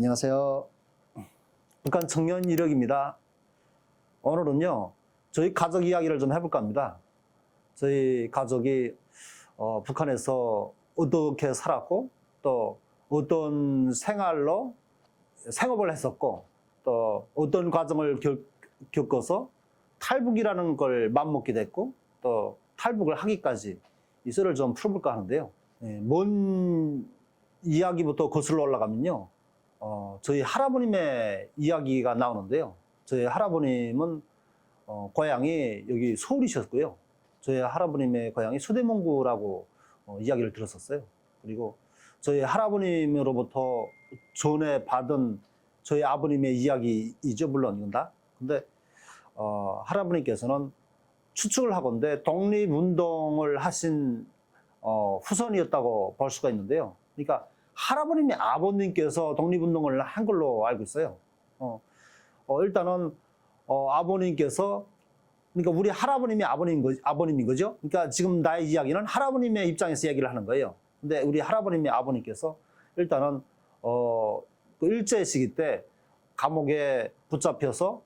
안녕하세요. 북한 청년 이력입니다. 오늘은요, 저희 가족 이야기를 좀 해볼까 합니다. 저희 가족이 어, 북한에서 어떻게 살았고, 또 어떤 생활로 생업을 했었고, 또 어떤 과정을 겪, 겪어서 탈북이라는 걸 맘먹게 됐고, 또 탈북을 하기까지 이 썰을 좀 풀어볼까 하는데요. 예, 뭔 이야기부터 거슬러 올라가면요. 어, 저희 할아버님의 이야기가 나오는데요. 저희 할아버님은 어, 고향이 여기 서울이셨고요. 저희 할아버님의 고향이 수대문구라고 어, 이야기를 들었었어요. 그리고 저희 할아버님으로부터 전에 받은 저희 아버님의 이야기이죠. 물론 이건 다. 근데 어, 할아버님께서는 추측을 하건대 독립운동을 하신 어, 후손이었다고 볼 수가 있는데요. 그러니까 할아버님의 아버님께서 독립운동을 한 걸로 알고 있어요. 어, 어, 일단은 어, 아버님께서 그러니까 우리 할아버님이 아버님 거, 아버님인 거죠. 그러니까 지금 나의 이야기는 할아버님의 입장에서 얘기를 하는 거예요. 근데 우리 할아버님의 아버님께서 일단은 어, 그 일제 시기 때 감옥에 붙잡혀서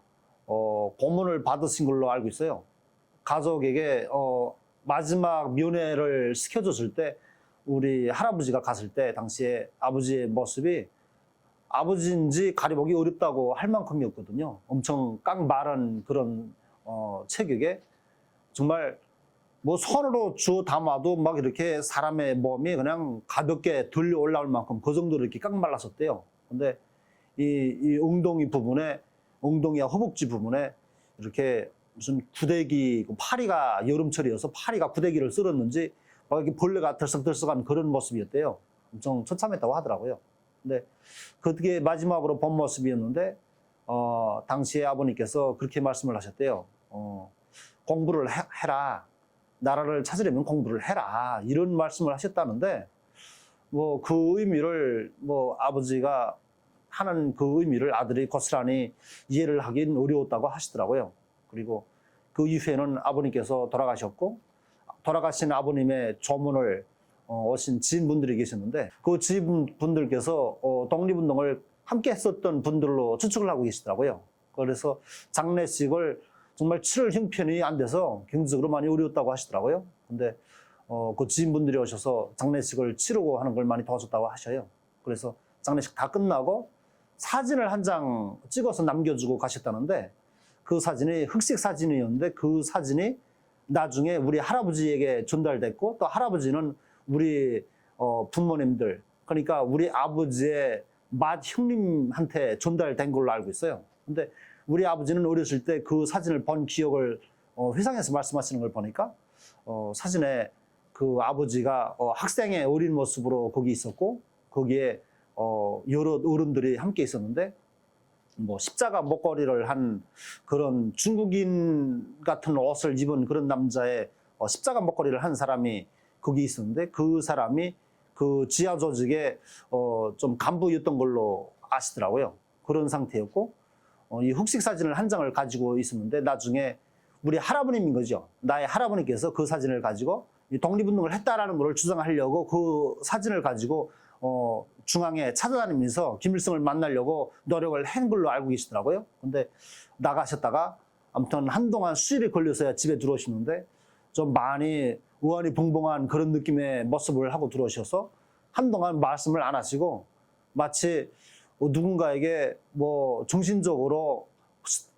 어, 고문을 받으신 걸로 알고 있어요. 가족에게 어, 마지막 면회를 시켜줬을 때 우리 할아버지가 갔을 때 당시에 아버지의 모습이 아버지인지 가리보기 어렵다고 할 만큼이었거든요. 엄청 깡 마른 그런 어, 체격에 정말 뭐 손으로 주워 담아도 막 이렇게 사람의 몸이 그냥 가볍게 들려 올라올 만큼 그 정도로 이렇게 깡 말랐었대요. 근데 이, 이 엉덩이 부분에 엉덩이와 허벅지 부분에 이렇게 무슨 구데기 파리가 여름철이어서 파리가 구데기를 쓸었는지 벌레가 들썩들썩한 그런 모습이었대요. 엄청 처참했다고 하더라고요. 근데 그게 마지막으로 본 모습이었는데 어, 당시에 아버님께서 그렇게 말씀을 하셨대요. 어, 공부를 해, 해라. 나라를 찾으려면 공부를 해라. 이런 말씀을 하셨다는데 뭐 그 의미를 뭐 아버지가 하는 그 의미를 아들이 고스란히 이해를 하긴 어려웠다고 하시더라고요. 그리고 그 이후에는 아버님께서 돌아가셨고 돌아가신 아버님의 조문을 어, 오신 지인분들이 계셨는데 그 지인분들께서 어, 독립운동을 함께 했었던 분들로 추측을 하고 계시더라고요. 그래서 장례식을 정말 치를 형편이 안 돼서 경제적으로 많이 어려웠다고 하시더라고요. 근데 어, 그 지인분들이 오셔서 장례식을 치르고 하는 걸 많이 도와줬다고 하셔요. 그래서 장례식 다 끝나고 사진을 한 장 찍어서 남겨주고 가셨다는데 그 사진이 흑색 사진이었는데 그 사진이 나중에 우리 할아버지에게 전달됐고 또 할아버지는 우리 어, 부모님들 그러니까 우리 아버지의 맏 형님한테 전달된 걸로 알고 있어요. 근데 우리 아버지는 어렸을 때 그 사진을 본 기억을 어, 회상해서 말씀하시는 걸 보니까 어, 사진에 그 아버지가 어, 학생의 어린 모습으로 거기 있었고 거기에 어, 여러 어른들이 함께 있었는데 뭐 십자가 목걸이를 한 그런 중국인 같은 옷을 입은 그런 남자의 어, 십자가 목걸이를 한 사람이 거기 있었는데 그 사람이 그 지하 조직의 어, 좀 간부였던 걸로 아시더라고요. 그런 상태였고 어, 이 흑식 사진을 한 장을 가지고 있었는데 나중에 우리 할아버님인 거죠. 나의 할아버님께서 그 사진을 가지고 이 독립운동을 했다라는 걸 주장하려고 그 사진을 가지고 어, 중앙에 찾아다니면서 김일성을 만나려고 노력을 한 걸로 알고 계시더라고요. 근데 나가셨다가 아무튼 한동안 수일이 걸려서야 집에 들어오시는데 좀 많이 우환이 붕붕한 그런 느낌의 모습을 하고 들어오셔서 한동안 말씀을 안 하시고 마치 뭐 누군가에게 뭐 정신적으로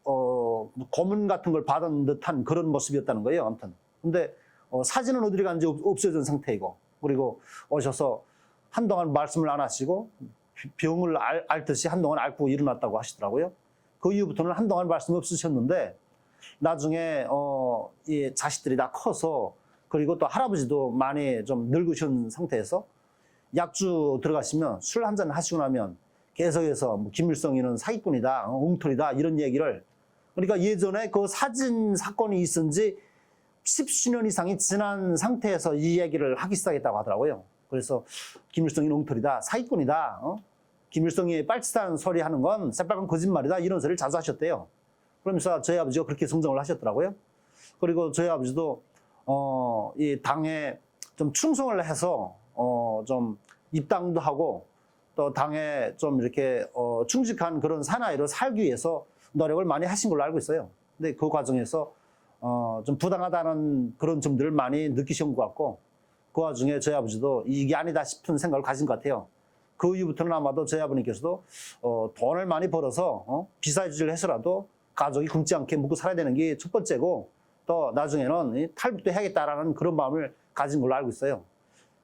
어, 고문 같은 걸 받은 듯한 그런 모습이었다는 거예요. 아무튼. 근데 어, 사진은 어디로 간지 없- 없어진 상태이고 그리고 오셔서 한동안 말씀을 안 하시고 병을 알, 앓듯이 한동안 앓고 일어났다고 하시더라고요. 그 이후부터는 한동안 말씀 없으셨는데 나중에 어, 이 자식들이 다 커서 그리고 또 할아버지도 많이 좀 늙으신 상태에서 약주 들어가시면 술 한 잔 하시고 나면 계속해서 뭐 김일성이는 사기꾼이다, 어, 웅털이다 이런 얘기를 그러니까 예전에 그 사진 사건이 있은 지 십수년 이상이 지난 상태에서 이 얘기를 하기 시작했다고 하더라고요. 그래서 김일성이 웅털이다, 사기꾼이다, 어? 김일성이 빨치산 소리 하는 건 새빨간 거짓말이다 이런 소리를 자주 하셨대요. 그러면서 저희 아버지가 그렇게 성정을 하셨더라고요. 그리고 저희 아버지도 어, 이 당에 좀 충성을 해서 어, 좀 입당도 하고 또 당에 좀 이렇게 어, 충직한 그런 사나이로 살기 위해서 노력을 많이 하신 걸로 알고 있어요. 근데 그 과정에서 어, 좀 부당하다는 그런 점들을 많이 느끼신 것 같고 그 와중에 저희 아버지도 이게 아니다 싶은 생각을 가진 것 같아요. 그 이후부터는 아마도 저희 아버님께서도 어, 돈을 많이 벌어서 어, 비사주지를 해서라도 가족이 굶지 않게 먹고 살아야 되는 게 첫 번째고 또 나중에는 이 탈북도 해야겠다라는 그런 마음을 가진 걸로 알고 있어요.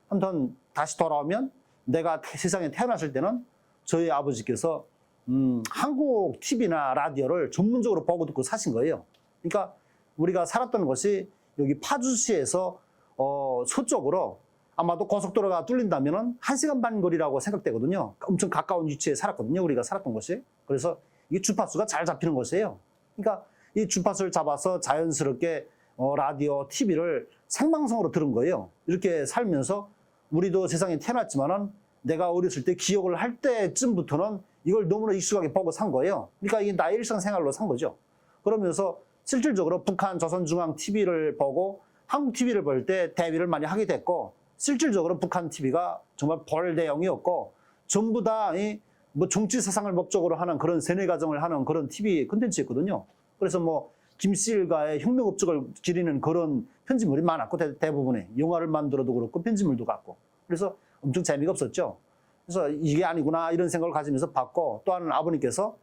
아무튼 다시 돌아오면 내가 태- 세상에 태어났을 때는 저희 아버지께서 음, 한국 TV나 라디오를 전문적으로 보고 듣고 사신 거예요. 그러니까 우리가 살았던 곳이 여기 파주시에서 어, 서쪽으로 아마도 고속도로가 뚫린다면은 한 시간 반 거리라고 생각되거든요. 엄청 가까운 위치에 살았거든요. 우리가 살았던 곳이. 그래서 이 주파수가 잘 잡히는 곳이에요. 그러니까 이 주파수를 잡아서 자연스럽게 어, 라디오, TV를 생방송으로 들은 거예요. 이렇게 살면서 우리도 세상에 태어났지만은 내가 어렸을 때 기억을 할 때쯤부터는 이걸 너무나 익숙하게 보고 산 거예요. 그러니까 이게 나의 일상생활로 산 거죠. 그러면서 실질적으로 북한 조선중앙 TV를 보고 한국 TV를 볼 때 대비를 많이 하게 됐고 실질적으로 북한 TV가 정말 볼 내용이었고 전부 다뭐 정치 사상을 목적으로 하는 그런 세뇌 가정을 하는 그런 TV 콘텐츠였거든요. 그래서 뭐 김씨일가의 혁명 업적을 기리는 그런 편집물이 많았고 대, 대부분에 영화를 만들어도 그렇고 편집물도 같고 그래서 엄청 재미가 없었죠. 그래서 이게 아니구나 이런 생각을 가지면서 봤고 또한 아버님께서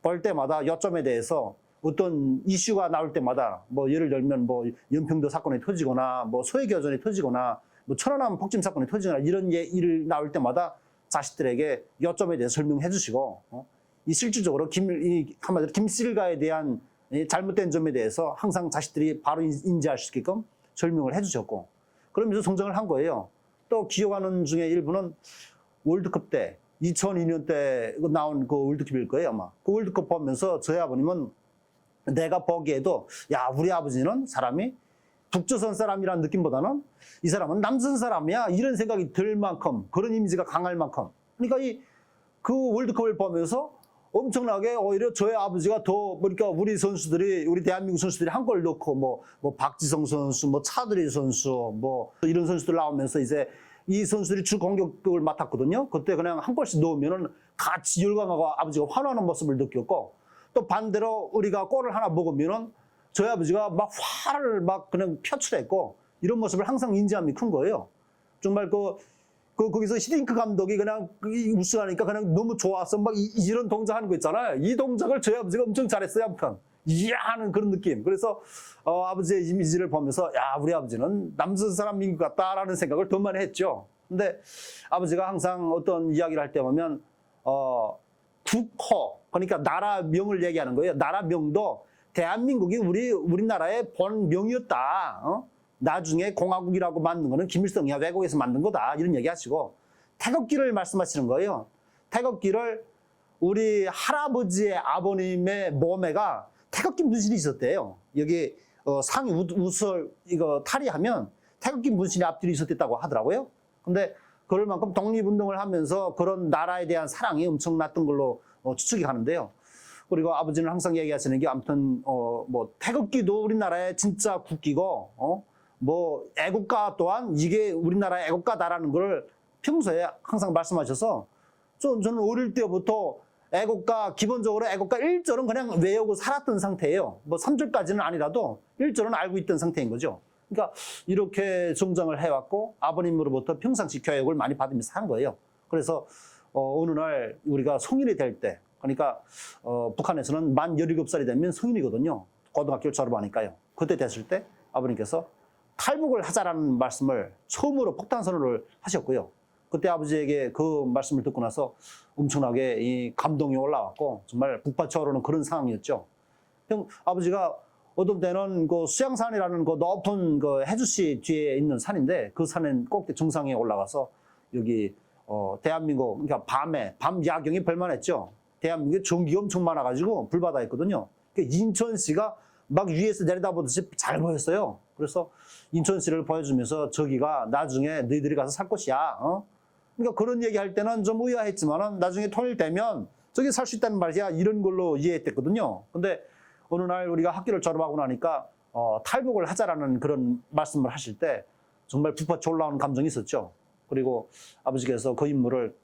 볼 때마다 요점에 대해서 어떤 이슈가 나올 때마다 뭐 예를 들면 뭐 연평도 사건이 터지거나 뭐 소외 교전이 터지거나 뭐 천안함 폭침 사건이 터지거나 이런 예, 일을 나올 때마다 자식들에게 요점에 대해서 설명해 주시고 어? 이 실질적으로 김, 이 한마디로 김실가에 대한 이 잘못된 점에 대해서 항상 자식들이 바로 인- 인지할 수 있게끔 설명을 해 주셨고 그러면서 성장을 한 거예요. 또 기억하는 중에 일부는 월드컵 때 2002년 때 나온 그 월드컵일 거예요 아마 그 월드컵 보면서 저희 아버님은 내가 보기에도 야 우리 아버지는 사람이 북조선 사람이라는 느낌보다는 이 사람은 남선 사람이야 이런 생각이 들 만큼 그런 이미지가 강할 만큼 그러니까 이 그 월드컵을 보면서 엄청나게 오히려 저희 아버지가 더 그러니까 우리 선수들이 우리 대한민국 선수들이 한 골 넣고 뭐, 뭐 박지성 선수 뭐 차두리 선수 뭐 이런 선수들 나오면서 이제 이 선수들이 주 공격을 맡았거든요. 그때 그냥 한 골씩 넣으면은 같이 열광하고 아버지가 환호하는 모습을 느꼈고 또 반대로 우리가 골을 하나 먹으면은 저희 아버지가 막 화를 막 그냥 표출했고 이런 모습을 항상 인지함이 큰 거예요. 정말 그, 그 거기서 히딩크 감독이 그냥 그 우승하니까 그냥 너무 좋아서 막 이, 런 동작 하는 거 있잖아요. 이 동작을 저희 아버지가 엄청 잘했어요. 아무튼 이야 하는 그런 느낌. 그래서 어, 아버지의 이미지를 보면서 야 우리 아버지는 남선 사람인 것 같다라는 생각을 더 많이 했죠. 근데 아버지가 항상 어떤 이야기를 할 때 보면 어, 국호 그러니까 나라 명을 얘기하는 거예요. 나라 명도 대한민국이 우리 우리나라의 본명이었다. 어? 나중에 공화국이라고 만든 거는 김일성이 야 외국에서 만든 거다 이런 얘기하시고 태극기를 말씀하시는 거예요. 태극기를 우리 할아버지의 아버님의 몸에가 태극기 문신이 있었대요. 여기 어, 우- 우설 이거 탈의하면 태극기 문신이 앞뒤로 있었다고 하더라고요. 근데 그럴 만큼 독립운동을 하면서 그런 나라에 대한 사랑이 엄청났던 걸로 어, 추측이 가는데요. 그리고 아버지는 항상 얘기하시는 게 아무튼 어, 뭐 태극기도 우리나라의 진짜 국기고 어? 뭐 애국가 또한 이게 우리나라의 애국가다라는 걸 평소에 항상 말씀하셔서 저, 저는 어릴 때부터 애국가 기본적으로 애국가 1절은 그냥 외우고 살았던 상태예요. 뭐 3절까지는 아니라도 1절은 알고 있던 상태인 거죠. 그러니까 이렇게 성장을 해왔고 아버님으로부터 평상시 교육을 많이 받으면서 한 거예요. 그래서 어, 어느 날 우리가 성인이 될 때, 그러니까 어, 북한에서는 만 17살이 되면 성인이거든요. 고등학교를 졸업하니까요. 그때 됐을 때 아버님께서 탈북을 하자라는 말씀을 처음으로 폭탄 선언을 하셨고요. 그때 아버지에게 그 말씀을 듣고 나서 엄청나게 이 감동이 올라왔고 정말 북받쳐오르는 그런 상황이었죠. 형, 아버지가 어떤 때는 그 수양산이라는 그 높은 그 해주시 뒤에 있는 산인데 그 산은 꼭대 정상에 올라가서 여기 어 대한민국 그러니까 밤에 밤 야경이 벌만했죠. 대한민국에 전기가 엄청 많아가지고 불바다였거든요. 그 인천시가 막 위에서 내려다보듯이 잘 보였어요. 그래서 인천시를 보여주면서 저기가 나중에 너희들이 가서 살 곳이야. 어? 그러니까 그런 얘기 할 때는 좀 의아했지만은 나중에 통일되면 저기 살 수 있다는 말이야. 이런 걸로 이해했댔거든요. 근데 어느 날 우리가 학교를 졸업하고 나니까 어, 탈북을 하자라는 그런 말씀을 하실 때 정말 북받쳐 올라오는 감정이 있었죠. 그리고 아버지께서 그 인물을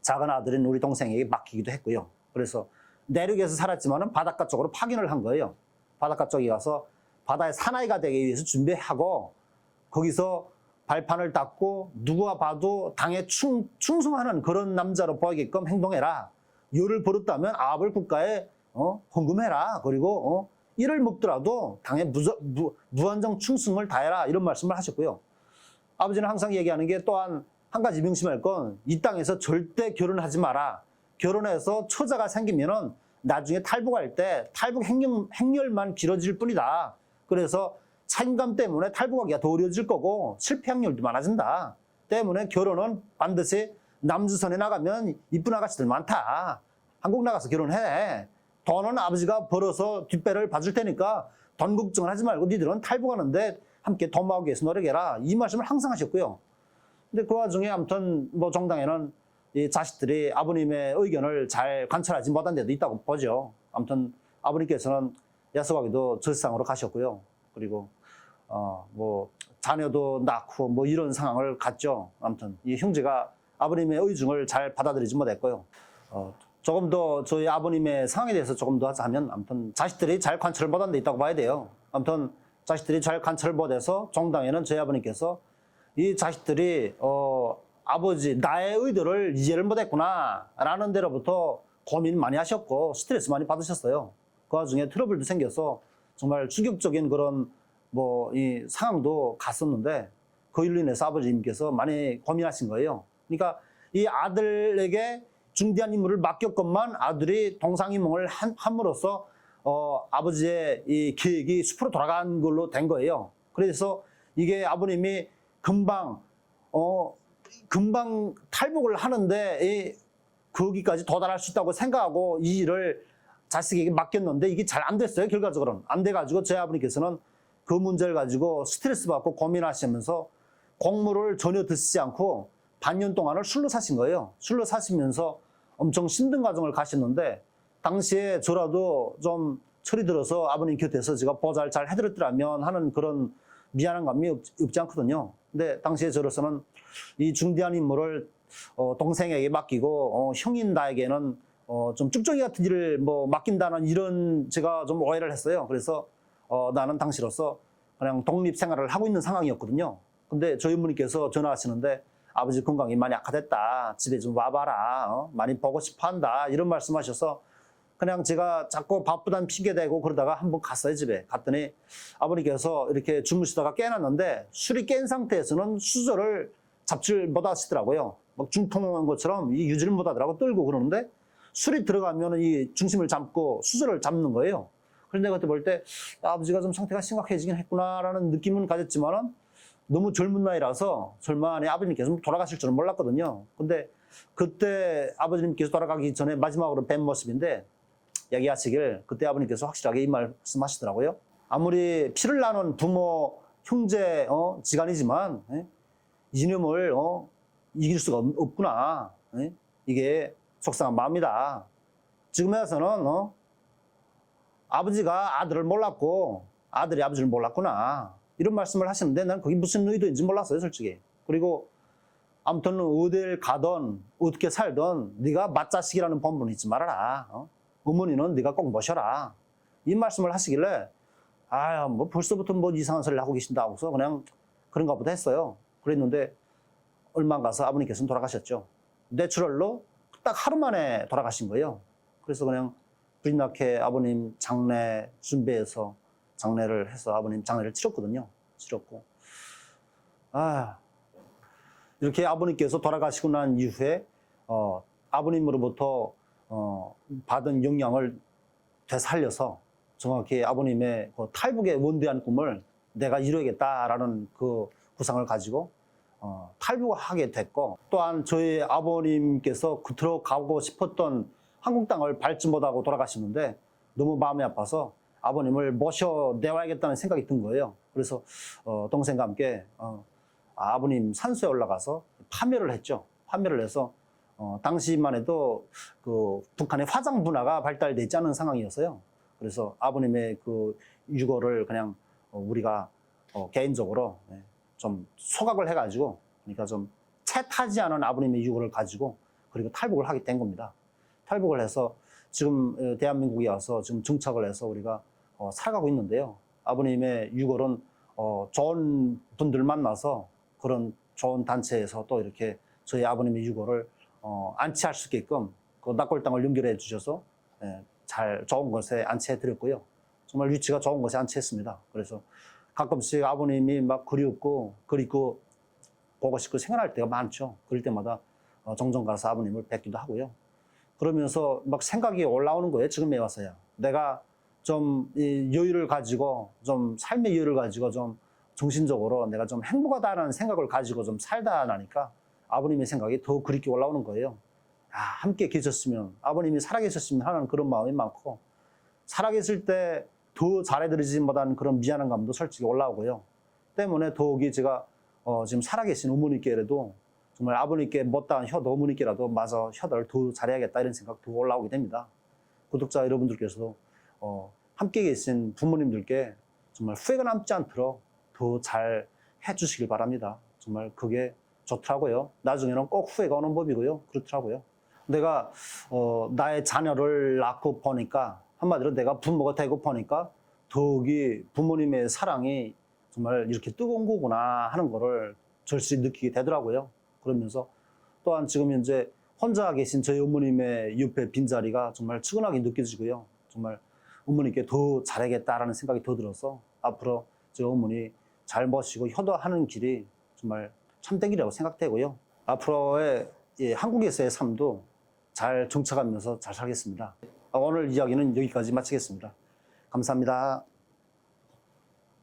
작은 아들인 우리 동생에게 맡기기도 했고요. 그래서 내륙에서 살았지만은 바닷가 쪽으로 파견을 한 거예요. 바닷가 쪽에 가서 바다의 사나이가 되기 위해서 준비하고 거기서 발판을 닦고 누가 봐도 당에 충, 충성하는 그런 남자로 보이게끔 행동해라. 요를 버렸다면 아합을 국가에 어, 헌금해라. 그리고 어, 이를 먹더라도 당에 무저, 무, 무한정 충성을 다해라. 이런 말씀을 하셨고요. 아버지는 항상 얘기하는 게 또한 한 가지 명심할 건 이 땅에서 절대 결혼하지 마라. 결혼해서 처자가 생기면은 나중에 탈북할 때 탈북 행렬, 행렬만 길어질 뿐이다. 그래서 책임감 때문에 탈북하기가 더 어려워질 거고 실패 확률도 많아진다. 때문에 결혼은 반드시 남주선에 나가면 이쁜 아가씨들 많다. 한국 나가서 결혼해. 돈은 아버지가 벌어서 뒷배를 봐줄 테니까 돈 걱정을 하지 말고 니들은 탈북하는데 함께 돈 모으기 위해서 노력해라. 이 말씀을 항상 하셨고요. 근데 그 와중에 아무튼 뭐 정당에는 이 자식들이 아버님의 의견을 잘 관철하지 못한 데도 있다고 보죠. 아무튼 아버님께서는 야속하게도 절상으로 가셨고요. 그리고 어 뭐 자녀도 낳고 뭐 이런 상황을 갖죠. 아무튼 이 형제가 아버님의 의중을 잘 받아들이지 못했고요. 어 조금 더 저희 아버님의 상황에 대해서 조금 더 하자면 아무튼 자식들이 잘 관철을 못한 데 있다고 봐야 돼요. 아무튼 자식들이 잘 관철을 못해서 정당에는 저희 아버님께서 이 자식들이 어 아버지 나의 의도를 이해를 못했구나라는 데로부터 고민 많이 하셨고 스트레스 많이 받으셨어요. 그 와중에 트러블도 생겨서 정말 충격적인 그런 뭐 이 상황도 갔었는데 그 일로 인해서 아버지님께서 많이 고민하신 거예요. 그러니까 이 아들에게 중대한 임무를 맡겼건만 아들이 동상이몽을 한, 함으로써 어, 아버지의 이 계획이 숲으로 돌아간 걸로 된 거예요. 그래서 이게 아버님이 금방 어 금방 탈북을 하는데 이 거기까지 도달할 수 있다고 생각하고 이 일을 자식에게 맡겼는데 이게 잘 안 됐어요 결과적으로는 안 돼가지고 저희 아버님께서는 그 문제를 가지고 스트레스 받고 고민하시면서 곡물을 전혀 드시지 않고 반년 동안을 술로 사신 거예요 술로 사시면서 엄청 힘든 과정을 가셨는데 당시에 저라도 좀 철이 들어서 아버님 곁에서 제가 보잘 잘 해드렸더라면 하는 그런 미안한 감이 없, 없지 않거든요. 근데 당시에 저로서는 이 중대한 임무를 어, 동생에게 맡기고 어, 형인 나에게는 어, 좀 쭉정이 같은 일을 뭐 맡긴다는 이런 제가 좀 오해를 했어요. 그래서 어, 나는 당시로서 그냥 독립 생활을 하고 있는 상황이었거든요. 근데 저희 어머니께서 전화하시는데 아버지 건강이 많이 악화됐다. 집에 좀 와봐라. 어? 많이 보고 싶어 한다. 이런 말씀하셔서 그냥 제가 자꾸 바쁘다는 핑계대고 그러다가 한번 갔어요, 집에. 갔더니 아버님께서 이렇게 주무시다가 깨어났는데 술이 깬 상태에서는 수저를 잡질 못 하시더라고요. 막 중통한 것처럼 이 유지를 못 하더라고 떨고 그러는데 술이 들어가면 이 중심을 잡고 수저를 잡는 거예요. 그런데 그때 볼 때 아버지가 좀 상태가 심각해지긴 했구나라는 느낌은 가졌지만은 너무 젊은 나이라서 설마 내 아버님께서 돌아가실 줄은 몰랐거든요. 근데 그때 아버님께서 돌아가기 전에 마지막으로 뵌 모습인데 얘기하시길 그때 아버님께서 확실하게 이 말씀 하시더라고요. 아무리 피를 나눈 부모, 형제, 어, 지간이지만 예? 이념을 어, 이길 수가 없, 없구나. 예? 이게 속상한 마음이다. 지금에 와서는 어, 아버지가 아들을 몰랐고 아들이 아버지를 몰랐구나. 이런 말씀을 하시는데 난 그게 무슨 의도인지 몰랐어요, 솔직히. 그리고 아무튼 어딜 가든 어떻게 살든 네가 맏자식이라는 본분 잊지 말아라. 어? 어머니는 네가 꼭 모셔라. 이 말씀을 하시길래 아, 뭐 벌써부터 뭐 이상한 소리를 하고 계신다 하고서 그냥 그런가 보다 했어요. 그랬는데 얼마 안 가서 아버님께서는 돌아가셨죠. 내추럴로 딱 하루 만에 돌아가신 거예요. 그래서 그냥 불이 나게 아버님 장례 준비해서 장례를 해서 아버님 장례를 치렀거든요. 치렀고. 아, 이렇게 아버님께서 돌아가시고 난 이후에 어, 아버님으로부터 어, 받은 영향을 되살려서 정확히 아버님의 그 탈북의 원대한 꿈을 내가 이루겠다라는 그 구상을 가지고 어, 탈북하게 됐고 또한 저희 아버님께서 그토록 가고 싶었던 한국 땅을 밟지 못하고 돌아가시는데 너무 마음이 아파서 아버님을 모셔 내와야겠다는 생각이 든 거예요. 그래서 어, 동생과 함께 어, 아버님 산소에 올라가서 파멸을 했죠. 파멸을 해서 어, 당시만 해도 그 북한의 화장 문화가 발달되지 않은 상황이었어요. 그래서 아버님의 그 유고를 그냥 어, 우리가 어, 개인적으로 예, 좀 소각을 해가지고 그러니까 좀 채타지 않은 아버님의 유고를 가지고 그리고 탈북을 하게 된 겁니다. 탈북을 해서 지금 어, 대한민국에 와서 지금 정착을 해서 우리가 어, 살아가고 있는데요. 아버님의 유골은 어, 좋은 분들 만나서 그런 좋은 단체에서 또 이렇게 저희 아버님의 유골을 어, 안치할 수 있게끔 그 납골당을 연결해 주셔서 예, 잘 좋은 곳에 안치해 드렸고요. 정말 위치가 좋은 곳에 안치했습니다. 그래서 가끔씩 아버님이 막 그리웠고 그리고 보고 싶고 생각날 때가 많죠. 그럴 때마다 어, 종종 가서 아버님을 뵙기도 하고요. 그러면서 막 생각이 올라오는 거예요. 지금에 와서야. 내가 좀 이 여유를 가지고 좀 삶의 여유를 가지고 좀 정신적으로 내가 좀 행복하다는 생각을 가지고 좀 살다 나니까 아버님의 생각이 더 그립게 올라오는 거예요. 아, 함께 계셨으면 아버님이 살아계셨으면 하는 그런 마음이 많고 살아계실 때 더 잘해드리지 못한 그런 미안한 감도 솔직히 올라오고요. 때문에 더욱이 제가 어, 지금 살아계신 어머니께라도 정말 아버님께 못다한 효도 어머니께라도 마저 효도를 더 잘해야겠다 이런 생각 더 올라오게 됩니다. 구독자 여러분들께서도 어, 함께 계신 부모님들께 정말 후회가 남지 않도록 더 잘 해주시길 바랍니다. 정말 그게 좋더라고요. 나중에는 꼭 후회가 오는 법이고요. 그렇더라고요. 내가 어, 나의 자녀를 낳고 보니까 한마디로 내가 부모가 되고 보니까 더욱이 부모님의 사랑이 정말 이렇게 뜨거운 거구나 하는 거를 절실히 느끼게 되더라고요. 그러면서 또한 지금 현재 혼자 계신 저희 어머님의 옆에 빈자리가 정말 측은하게 느껴지고요. 정말 어머니께 더 잘하겠다라는 생각이 더 들어서 앞으로 저희 어머니 잘 모시고 효도하는 길이 정말 참된 길이라고 생각되고요. 앞으로의 이 한국에서의 삶도 잘 정착하면서 잘 살겠습니다. 오늘 이야기는 여기까지 마치겠습니다. 감사합니다.